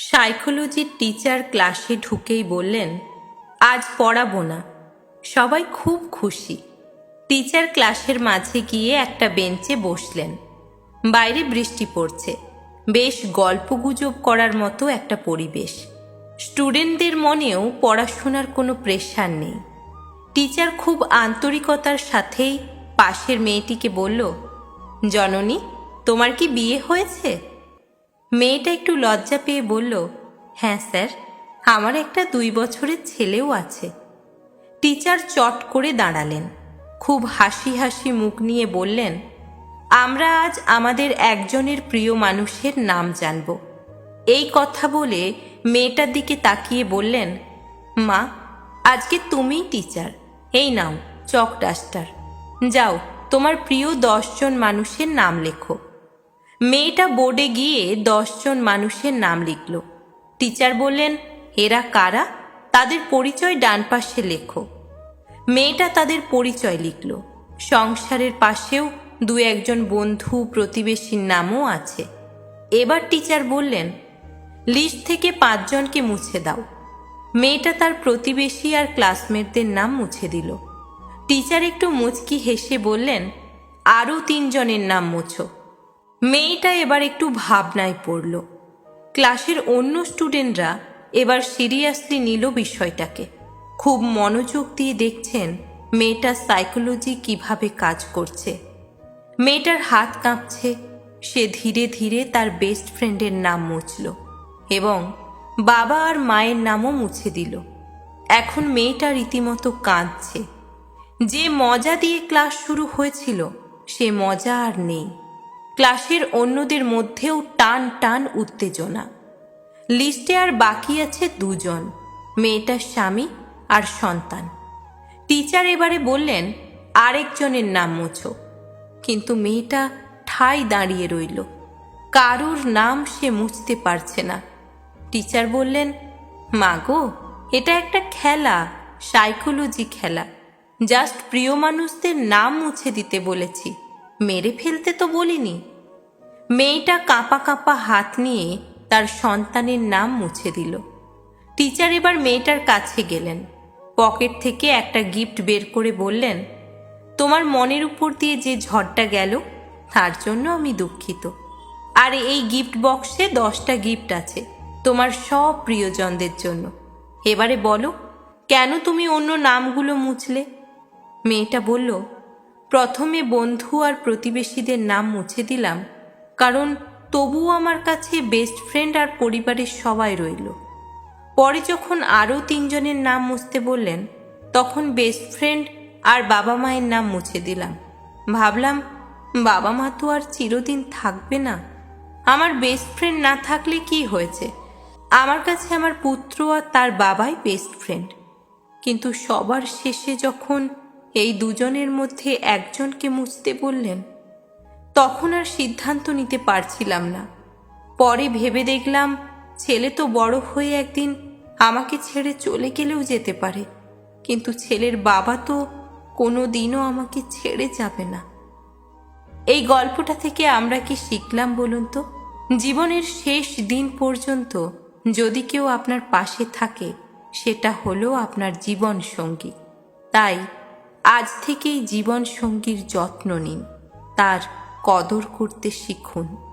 সাইকোলজির teacher ক্লাসে ঢুকেই বললেন, আজ পড়াবো না। সবাই খুব খুশি। টিচার ক্লাসের মাঝে গিয়ে একটা বেঞ্চে বসলেন। বাইরে বৃষ্টি পড়ছে। বেশ গল্পগুজব করার মতো একটা পরিবেশ। স্টুডেন্টদের মনেও পড়াশোনার কোনো প্রেশার নেই। টিচার খুব আন্তরিকতার সাথেই পাশের মেয়েটিকে বলল, জননী, তোমার কি বিয়ে হয়েছে? মেয়েটা একটু লজ্জা পেয়ে বলল হ্যাঁ স্যার, আমার একটা দুই বছরের ছেলেও আছে। টিচার চট করে দাঁড়ালেন। খুব হাসি হাসি মুখ নিয়ে বললেন, আমরা আজ আমাদের একজনের প্রিয় মানুষের নাম জানব। এই কথা বলে মেয়েটার দিকে তাকিয়ে বললেন, মা, আজকে তুমিই টিচার। এই নাও চক ডাস্টার যাও, তোমার প্রিয় দশজন মানুষের নাম লেখো। মেয়েটা বোর্ডে গিয়ে দশজন মানুষের নাম লিখল। টিচার বললেন, এরা কারা? তাদের পরিচয় ডান পাশে লেখো। মেয়েটা তাদের পরিচয় লিখল। সংসারের পাশেও দু একজন বন্ধু প্রতিবেশীর নামও আছে। এবার টিচার বললেন, লিস্ট থেকে পাঁচজনকে মুছে দাও। মেয়েটা তার প্রতিবেশী আর ক্লাসমেটদের নাম মুছে দিল। টিচার একটু মুচকি হেসে বললেন, আরও তিনজনের নাম মুছো। মেয়েটা এবার একটু ভাবনায় পড়ল। ক্লাসের অন্য স্টুডেন্টরা এবার সিরিয়াসলি নিল বিষয়টাকে। খুব মনোযোগ দিয়ে দেখছেন মেয়েটার সাইকোলজি কীভাবে কাজ করছে। মেয়েটার হাত কাঁপছে, সে ধীরে ধীরে তার বেস্ট ফ্রেন্ডের নাম মুছল এবং বাবা আর মায়ের নামও মুছে দিল। এখন মেয়েটা রীতিমতো কাঁদছে। যে মজা দিয়ে ক্লাস শুরু হয়েছিল, সে মজা আর নেই। ক্লাসের অন্যদের মধ্যেও টান টান উত্তেজনা। লিস্টে আর বাকি আছে দুজন, মেয়েটার স্বামী আর সন্তান। টিচার এবারে বললেন, আরেকজনের নাম মুছো। কিন্তু মেয়েটা ঠাই দাঁড়িয়ে রইল। কারুর নাম সে মুছতে পারছে না। টিচার বললেন মাগো এটা একটা খেলা, সাইকোলজি খেলা। জাস্ট প্রিয় মানুষদের নাম মুছে দিতে বলেছি। মেরে ফেলতে তো বলিনি। মেয়েটা কাঁপা কাঁপা হাত নিয়ে তার সন্তানের নাম মুছে দিল। টিচার এবার মেয়েটার কাছে গেলেন। পকেট থেকে একটা গিফট বের করে বললেন, তোমার মনের উপর দিয়ে যে ঝড়টা গেল, তার জন্য আমি দুঃখিত। আর এই গিফট বক্সে দশটা গিফট আছে, তোমার সব প্রিয়জনদের জন্য। এবারে বলো, কেন তুমি অন্য নামগুলো মুছলে? মেয়েটা বলল প্রথমে বন্ধু আর প্রতিবেশীদের নাম মুছে দিলাম, কারণ তবুও আমার কাছে বেস্ট ফ্রেন্ড আর পরিবারের সবাই রইল। পরে যখন আরও তিনজনের নাম মুছতে বললেন, তখন বেস্ট ফ্রেন্ড আর বাবা মায়ের নাম মুছে দিলাম। ভাবলাম, বাবা মা তো আর চিরদিন থাকবে না। আমার বেস্ট ফ্রেন্ড না থাকলে কি হয়েছে? আমার কাছে আমার পুত্র আর তার বাবাই বেস্ট ফ্রেন্ড কিন্তু সবার শেষে যখন এই দুজনের মধ্যে একজনকে মুছতে বললেন। তখন আর সিদ্ধান্ত নিতে পারছিলাম না। পরে ভেবে দেখলাম, ছেলে তো বড় হয়ে একদিন আমাকে ছেড়ে চলে গেলেও যেতে পারে। কিন্তু ছেলের বাবা তো কোনো দিনও আমাকে ছেড়ে যাবে না। এই গল্পটা থেকে আমরা কি শিখলাম বলুন তো? জীবনের শেষ দিন পর্যন্ত যদি কেউ আপনার পাশে থাকে, সেটা হলো আপনার জীবন সঙ্গী তাই আজ থেকেই জীবনসঙ্গীর যত্ন নিন তার কদর করতে শিখুন।